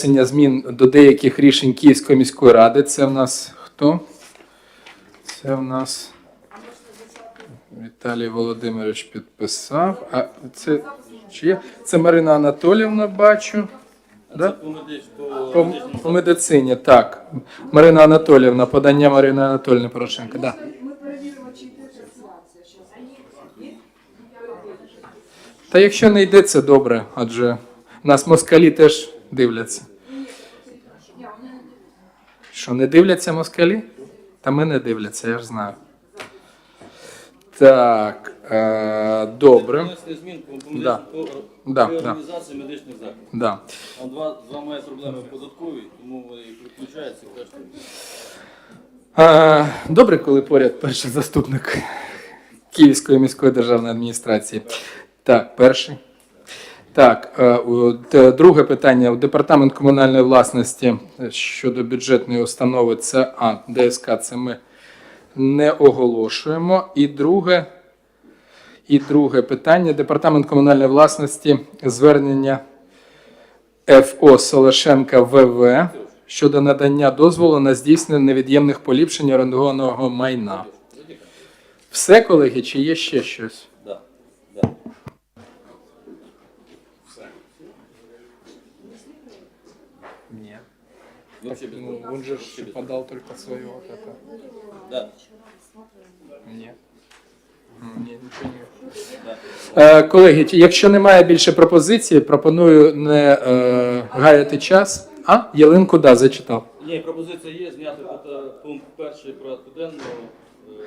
внесення змін до деяких рішень Київської міської ради. Це в нас хто? Це в нас Віталій Володимирович підписав. А це чи є? Це Марина Анатоліївна, бачу. Да? По, по, медицині, так. Марина Анатоліївна, подання Марини Анатоліївни Порошенка. Да. Та якщо не йде, це добре, адже нас москалі теж дивляться. Що, не дивляться москалі? Та ми не дивляться, я ж знаю. Так, е, добре. внесли змін по, по, Да. по, Да, да. медичних закладів. Да. Там два, два має проблеми податкові, тому вони і коштують. Е, добре, коли поряд перший заступник Київської міської державної адміністрації. Так, перший. Так, е, друге питання. Департамент комунальної власності е, щодо бюджетної установи це а, ДСК, це ми не оголошуємо. І друге, і друге питання. Департамент комунальної власності звернення ФО Солошенка ВВ щодо надання дозволу на здійснення невід'ємних поліпшень орендованого майна. Все, колеги, чи є ще щось? Да. Да. Ні. Вообще без Ну, он же ж подал только свое вот это. Да. Ні. Ні, нічого не. Е, колеги, якщо немає більше пропозицій, пропоную не е, гаяти час. А, ялинку, да, зачитав. Ні, пропозиція є зняти пота- пункт перший порядку денного, е,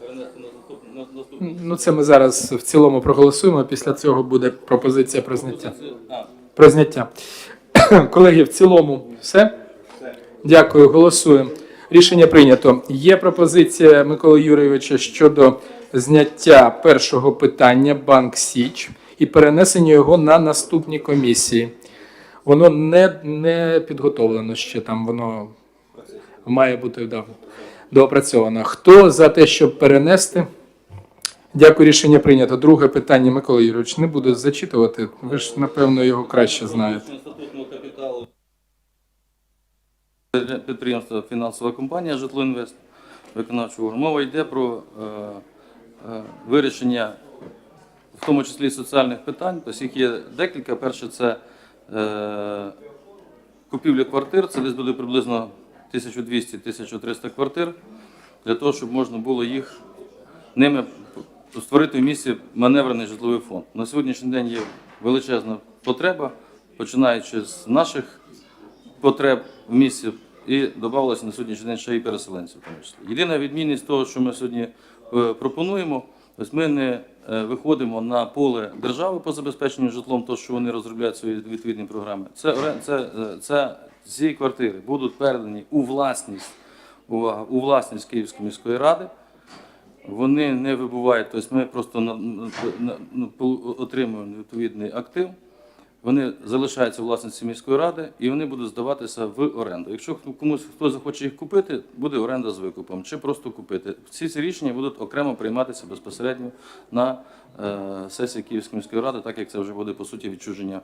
перенести на наступний. На, наступний. Ну, це ми зараз в цілому проголосуємо. Після цього буде пропозиція про зняття. Пропозиція- А, Про зняття. Колеги, в цілому все? Дякую, голосуємо. Рішення прийнято. Є пропозиція Миколи Юрійовича щодо зняття першого питання Банк Січ і перенесення його на наступні комісії. Воно не, не підготовлено ще там, воно має бути да, доопрацьовано. Хто за те, щоб перенести? Дякую, рішення прийнято. Друге питання, Микола Юрійович, не буду зачитувати. Ви ж, напевно, його краще знаєте. Статутного капіталу підприємства фінансова компанія Житлоінвест виконавчого. Мова йде про е, е, вирішення, в тому числі соціальних питань. Тобто їх є декілька. Перше це е, купівля квартир, це десь буде приблизно 1200-1300 квартир, для того, щоб можна було їх ними створити в місті маневрений житловий фонд. На сьогоднішній день є величезна потреба, починаючи з наших потреб в місті, і додавалося на сьогоднішній день ще і переселенців. в тому числі. Єдина відмінність того, що ми сьогодні е, пропонуємо, ось ми не е, виходимо на поле держави по забезпеченню житлом, то що вони розробляють свої відповідні програми. Це, орен- це, е, це ці квартири будуть передані у власність, увага, у власність Київської міської ради. Вони не вибувають, тобто ми просто ну, отримуємо відповідний актив. Вони залишаються у власності міської ради і вони будуть здаватися в оренду. Якщо комусь хто захоче їх купити, буде оренда з викупом чи просто купити. Всі ці рішення будуть окремо прийматися безпосередньо на е, сесії Київської міської ради, так як це вже буде по суті відчуження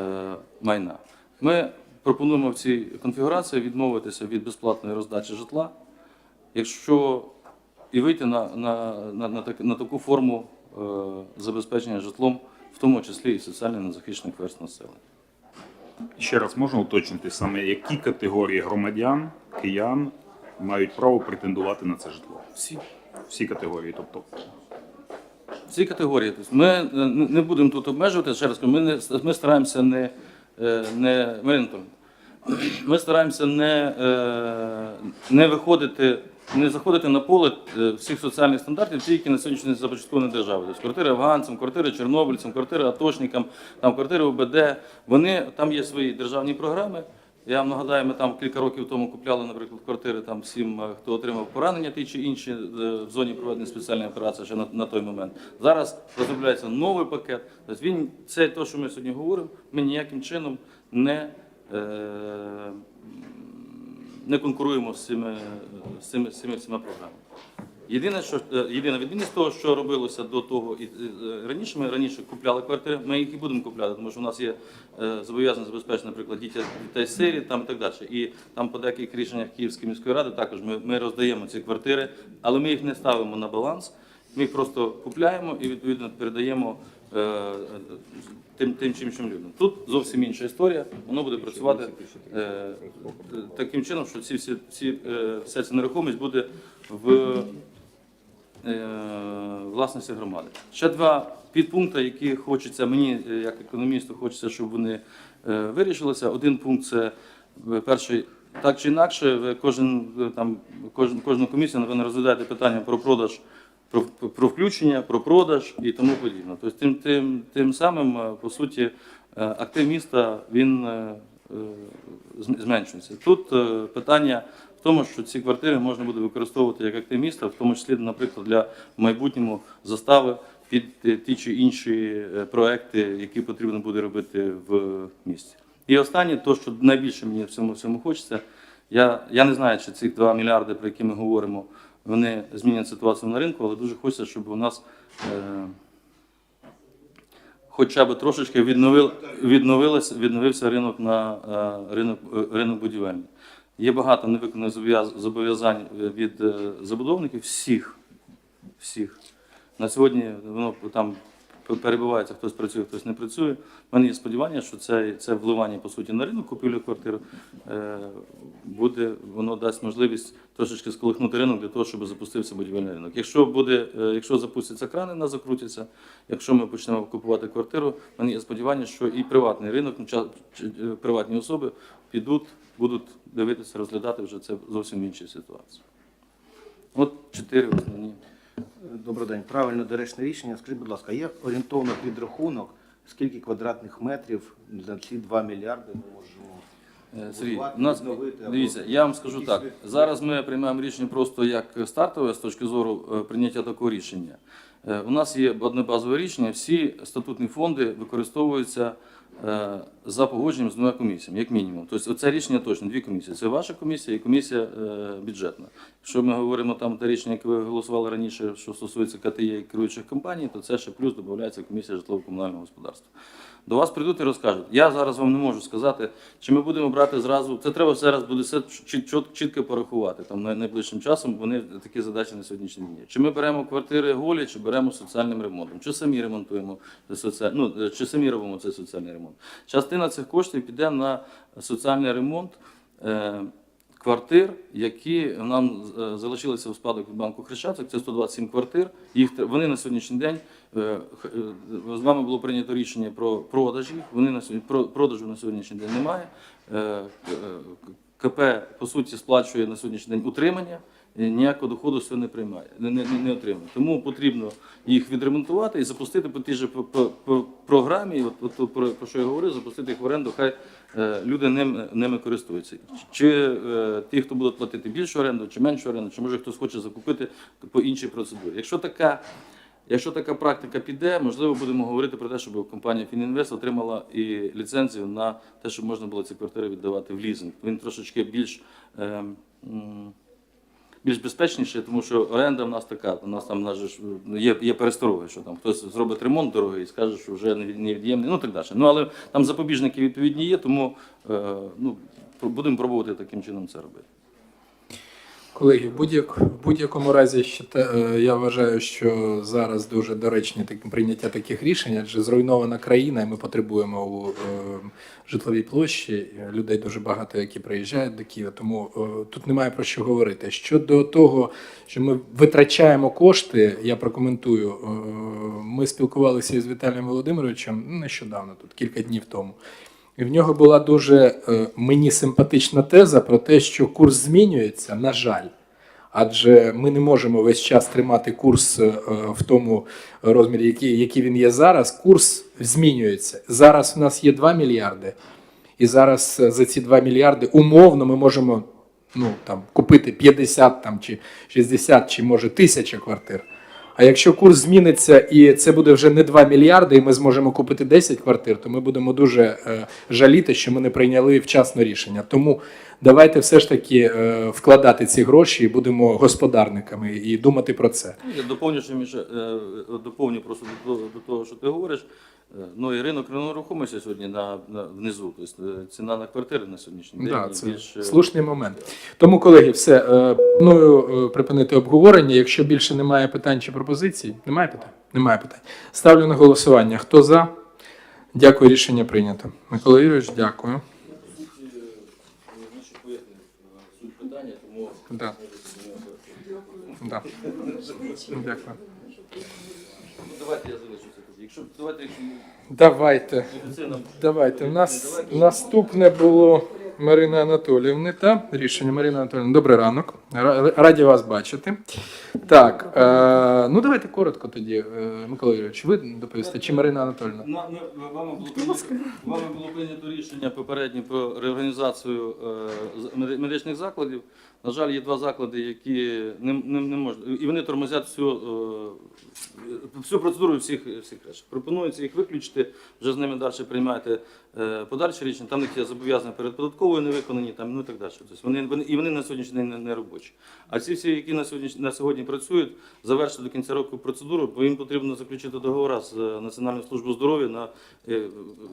е, майна. Ми пропонуємо в цій конфігурації відмовитися від безплатної роздачі житла, якщо і вийти на, на, на, на, так- на таку форму е, забезпечення житлом, тому числі і соціально незахищених верст населення. Ще раз можна уточнити саме, які категорії громадян, киян мають право претендувати на це житло? Всі. Всі категорії, тобто Ці категорії. Тобто ми е, не будемо тут обмежувати, ще раз ми, не, ми стараємося не, е, не Марина ми стараємося не, е, не виходити, не заходити на поле е, всіх соціальних стандартів, ті, які на сьогоднішній започатковані держави. Тобто квартири афганцям, квартири чорнобильцям, квартири атошникам, там квартири ОБД. Вони там є свої державні програми. Я вам нагадаю, ми там кілька років тому купляли, наприклад, квартири там всім, е, хто отримав поранення, ті чи інші е, в зоні проведення спеціальної операції ще на, на той момент. Зараз розробляється новий пакет. Тобто він це те, що ми сьогодні говоримо, ми ніяким чином не, е, не конкуруємо з цими, з цими, з цими всіма програмами. Єдине, що е, єдина відмінність того, що робилося до того, і е, раніше ми раніше купляли квартири, ми їх і будемо купляти, тому що у нас є е, зобов'язання забезпечити, наприклад, дітей, дітей сирі там і так далі. І там по деяких рішеннях Київської міської ради також ми, ми роздаємо ці квартири, але ми їх не ставимо на баланс. Ми їх просто купляємо і відповідно передаємо тим, тим чи іншим людям. Тут зовсім інша історія. Воно буде працювати е, е, таким чином, що ці всі, ці, е, вся ця нерухомість буде в е, власності громади. Ще два підпункти, які хочеться мені, е, як економісту, хочеться, щоб вони е, вирішилися. Один пункт це е, перший. Так чи інакше, ви кожен е, там кожен кожну комісію напевно розглядаєте питання про продаж, про, про включення, про продаж і тому подібне. Тобто тим, тим, тим самим, е, по суті, е, актив міста він е, зм- зменшується. Тут питання в тому, що ці квартири можна буде використовувати як актив міста, в тому числі, наприклад, для майбутньому застави під ті чи інші проекти, які потрібно буде робити в місті. І останнє, то, що найбільше мені в цьому всьому хочеться, я, я не знаю, чи ці 2 мільярди, про які ми говоримо, вони змінять ситуацію на ринку, але дуже хочеться, щоб у нас е, хоча б трошечки відновив, відновилось, відновився ринок на е, ринок, е, ринок будівельний. Є багато невиконаних зобов'язань від е, забудовників всіх. всіх. На сьогодні воно там перебувається, хтось працює, хтось не працює. У мене є сподівання, що це, це вливання по суті на ринок купівлі квартир е, буде, воно дасть можливість трошечки сколихнути ринок для того, щоб запустився будівельний ринок. Якщо буде, е, якщо запустяться крани, нас закрутяться. Якщо ми почнемо купувати квартиру, в мене є сподівання, що і приватний ринок, ну, е, приватні особи підуть, будуть дивитися, розглядати вже це зовсім в іншій ситуації. От чотири основні. Добрий день. Правильно доречне рішення. Скажіть, будь ласка, є орієнтовно підрахунок, скільки квадратних метрів на ці 2 мільярди ми можемо Е, Сергій, у нас дивіться, я вам скажу так. Зараз ми приймаємо рішення просто як стартове з точки зору е, прийняття такого рішення. Е, У нас є одне базове рішення. Всі статутні фонди використовуються е, за погодженням з двома комісіями, як мінімум. Тобто, це рішення точно дві комісії. Це ваша комісія і комісія е, бюджетна. Якщо ми говоримо там те рішення, яке ви голосували раніше, що стосується КТЄ і керуючих компаній, то це ще плюс додається комісія житлово-комунального господарства. До вас прийдуть і розкажуть. Я зараз вам не можу сказати, чи ми будемо брати зразу. Це треба зараз буде все чіт- чіт- чітко порахувати. Там найближчим часом вони такі задачі на сьогоднішній день. Чи ми беремо квартири голі, чи беремо соціальним ремонтом, чи самі ремонтуємо соціаль... ну, е, чи самі робимо цей соціальний ремонт. Частина цих коштів піде на соціальний ремонт. Квартир, які нам е, залишилися у спадок від банку Хрещатик, це 127 квартир. Їх вони на сьогоднішній день е, е, з вами було прийнято рішення про продаж їх. Вони на сьогодні про- продажу на сьогоднішній день немає. КП по суті сплачує на сьогоднішній день утримання. Ніякого доходу цього не приймає, не, не, не отримує. Тому потрібно їх відремонтувати і запустити по тій же по, по, по програмі, от, от, про, про що я говорив, запустити їх в оренду, хай люди ним, ними користуються. Чи е, ті, хто будуть платити більшу оренду, чи меншу оренду, чи може хтось хоче закупити по іншій процедурі. Якщо така, якщо така практика піде, можливо, будемо говорити про те, щоб компанія Фінінвест отримала і ліцензію на те, щоб можна було ці квартири віддавати в лізинг. Він трошечки більш. Е, більш безпечніше, тому що оренда в нас така. У нас там ж, ну, є, є перестороги, що там хтось зробить ремонт дороги і скаже, що вже невід'ємний, ну так далі. Ну але там запобіжники відповідні є, тому е, ну, будемо пробувати таким чином це робити. Колеги, будь-як, в будь-якому разі ще те- е, я вважаю, що зараз дуже доречні так, прийняття таких рішень, адже зруйнована країна, і ми потребуємо у е, житловій площі людей дуже багато, які приїжджають до Києва. Тому е, тут немає про що говорити. Щодо того, що ми витрачаємо кошти, я прокоментую. Ми спілкувалися із Віталієм Володимировичем ну, нещодавно, тут кілька днів тому. І в нього була дуже е, мені симпатична теза про те, що курс змінюється, на жаль. Адже ми не можемо весь час тримати курс е, в тому розмірі, який, який він є зараз. Курс змінюється. Зараз в нас є 2 мільярди, і зараз е, за ці 2 мільярди умовно ми можемо ну, там, купити 50 там, чи 60, чи може тисяча квартир. А якщо курс зміниться і це буде вже не 2 мільярди, і ми зможемо купити 10 квартир, то ми будемо дуже е, жаліти, що ми не прийняли вчасно рішення. Тому давайте все ж таки е, вкладати ці гроші і будемо господарниками і думати про це. Я доповню, що Міша, е, доповню просто до, до того, що ти говориш. Е, Ну і ринок нерухомості сьогодні на, на внизу. Тобто е, ціна на квартири на сьогоднішній день Да, це більш слушний момент. Тому, колеги, все пропоную е, припинити обговорення. Якщо більше немає питань чи пропозицій, немає питань? Немає питань. Ставлю на голосування. Хто за? Дякую, рішення прийнято. Микола Юрійович, дякую. суть питання, тому Да. Да. Дякую. Ну, давайте я залишу Якщо давайте Давайте. медицина Давайте. У нас наступне було Марина Анатоліївни. Та рішення Марина Анатоліївна. Добрий ранок. Ра- Раді вас бачити. Так, е, ну давайте коротко тоді, е, Микола Юрійович, ви доповісте, чи Марина Анатоліївна? На, на, вами, було прийнято, вами було прийнято рішення попереднє про реорганізацію е, з- меди- медичних закладів. На жаль, є два заклади, які не, не, не можуть, і вони тормозять всю, е, всю процедуру всіх, всіх решт. Пропонується їх виключити, вже з ними далі приймаєте е, подальші рішення. Там них є зобов'язання перед податковою не виконані, там, ну і так далі. Тобто вони, вони, і вони на сьогоднішній день не, не робочі. А ці всі, які на сьогодні, на сьогодні працюють, завершити до кінця року процедуру, бо їм потрібно заключити договори з е, Національною службою здоров'я. На, е,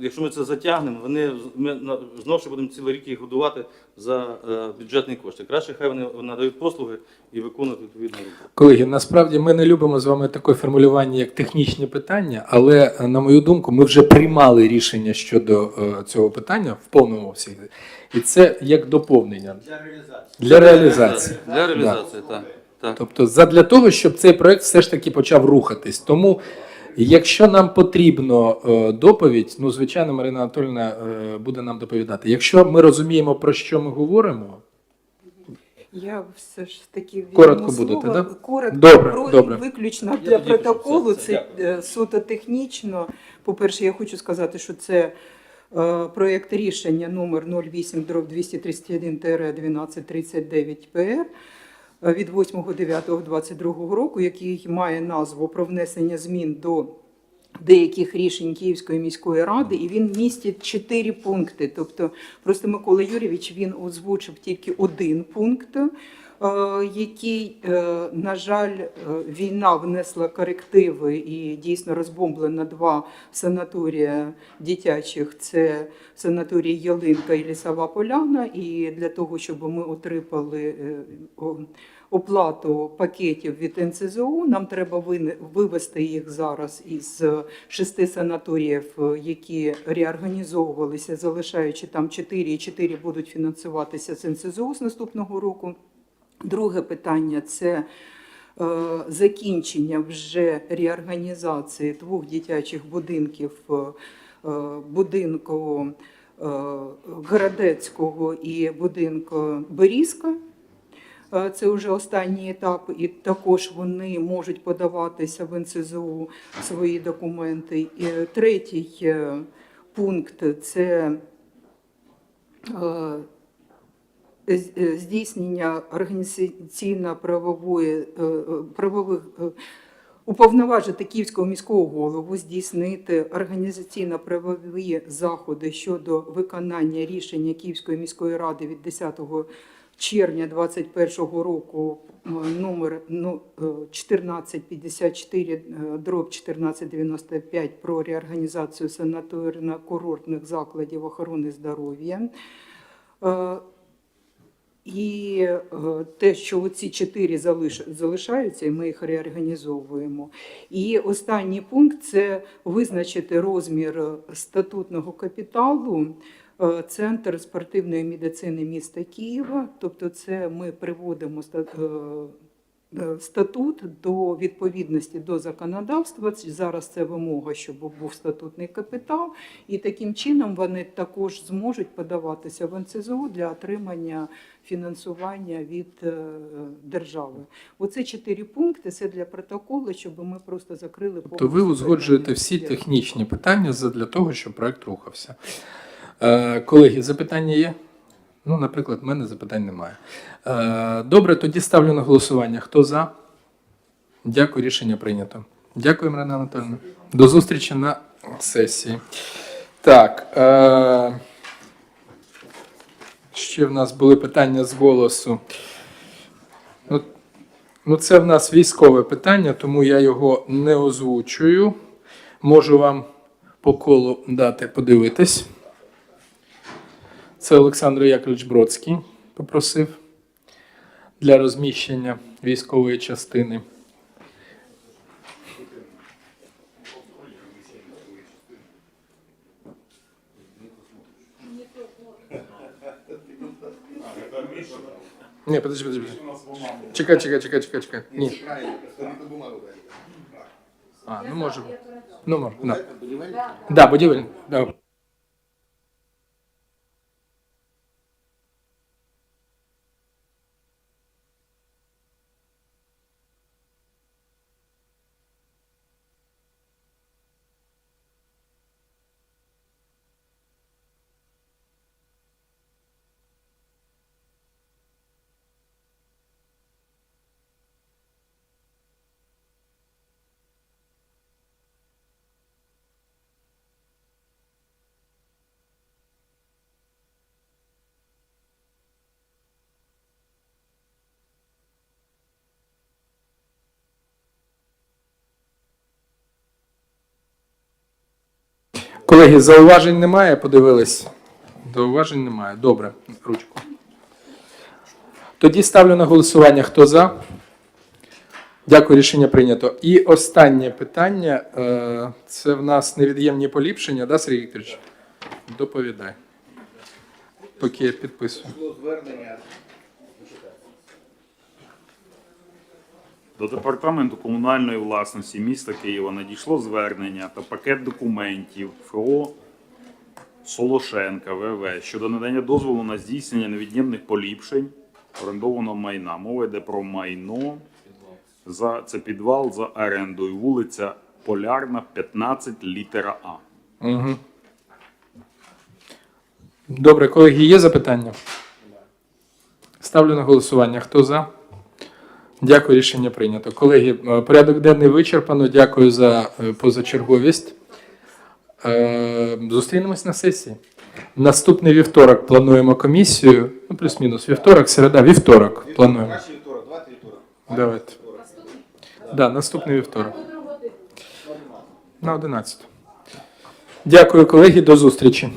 якщо ми це затягнемо, вони, ми на- знову будемо цілий рік їх годувати за е, бюджетні кошти. Краще хай вони надають послуги і виконують відповідну роботу. Колеги, насправді ми не любимо з вами таке формулювання, як технічні питання, але е, на мою думку, ми вже приймали рішення щодо е, цього питання в повному обсязі. І це як доповнення Для реалізації. для реалізації. Для реалізації, так. так. Тобто, задля того, щоб цей проект все ж таки почав рухатись. Тому, якщо нам потрібно е, доповідь, ну звичайно, Марина Анатольовна е, буде нам доповідати. Якщо ми розуміємо, про що ми говоримо, Я все ж таки візьму Коротко слово. будете, да? Коротко, Добре, про- добре. виключно Я для тоді протоколу. Все, Це е, суто технічно. По-перше, я хочу сказати, що це е, проєкт рішення номер 08 231 1239 ПР від 8.9.22 року, який має назву про внесення змін до деяких рішень Київської міської ради, і він містить чотири пункти. Тобто, просто Микола Юрійович він озвучив тільки один пункт, е, який, е, на жаль, е, війна внесла корективи і дійсно розбомблено два санаторії дитячих. Це санаторій Ялинка і Лісова Поляна. І для того, щоб ми отримали оплату пакетів від НЦЗО. Нам треба вивести їх зараз із е, шести санаторіїв, е, які реорганізовувалися, залишаючи там чотири, і чотири будуть фінансуватися з НЦЗО з наступного року. Друге питання це е, закінчення вже реорганізації двох дитячих будинків будинку Городецького і будинку Берізка. Е, Це вже останній етап, і також вони можуть подаватися в НСЗУ свої документи. І третій е, пункт це е, здійснення організаційно-правової правових уповноважити Київського міського голову здійснити організаційно-правові заходи щодо виконання рішення Київської міської ради від 10 червня 2021 року е, номер ну, е, 1454 е, дроб 1495 про реорганізацію санаторно-курортних закладів охорони здоров'я. І те, що ці чотири залишаються, і ми їх реорганізовуємо. І останній пункт це визначити розмір статутного капіталу. Е, Центр спортивної медицини міста Києва. Тобто, це ми приводимо е, е, статут до відповідності до законодавства. Зараз це вимога, щоб був статутний капітал, і таким чином вони також зможуть подаватися в НЦЗО для отримання фінансування від держави. Оце чотири пункти. Це для протоколу, щоб ми просто закрили Тобто ви узгоджуєте всі технічні питання для того, щоб проект рухався. Е, колеги, запитання є? Ну, наприклад, в мене запитань немає. Е, добре, тоді ставлю на голосування. Хто за? Дякую, рішення прийнято. Дякую, Марина Анатольовна. До зустрічі на сесії. Так. Е- ще в нас були питання з голосу. Ну, ну, це в нас військове питання, тому я його не озвучую. Можу вам по колу дати подивитись. Це Олександр Яковлевич Бродський попросив для розміщення військової частини. Ні, подожди, подожди, подожди. Чекай, чекай, чекай, чекай, чекай. Ні. А, ну може. Ну може. Да. Да, будівельний. Да. Колеги, зауважень немає, подивились. Зауважень немає. Добре, ручку. Тоді ставлю на голосування. Хто за? Дякую, рішення прийнято. І останнє питання. е, Це в нас невід'ємні поліпшення, да, Сергій Вікторович? Доповідай. Поки я підписую. До департаменту комунальної власності міста Києва надійшло звернення та пакет документів ФО Солошенка ВВ щодо надання дозволу на здійснення невід'ємних поліпшень орендованого майна. Мова йде про майно за це підвал за орендою. Вулиця Полярна, 15, літера А. Угу. Добре, колеги, є запитання? Ставлю на голосування. Хто за? Дякую, рішення прийнято. Колеги, е, порядок денний вичерпано. Дякую за е, позачерговість. Е, Зустрінемось на сесії. Наступний вівторок плануємо комісію. Ну, плюс-мінус. Вівторок, середа, вівторок плануємо. Давайте. Да, наступний вівторок. На 11. Дякую, колеги, до зустрічі.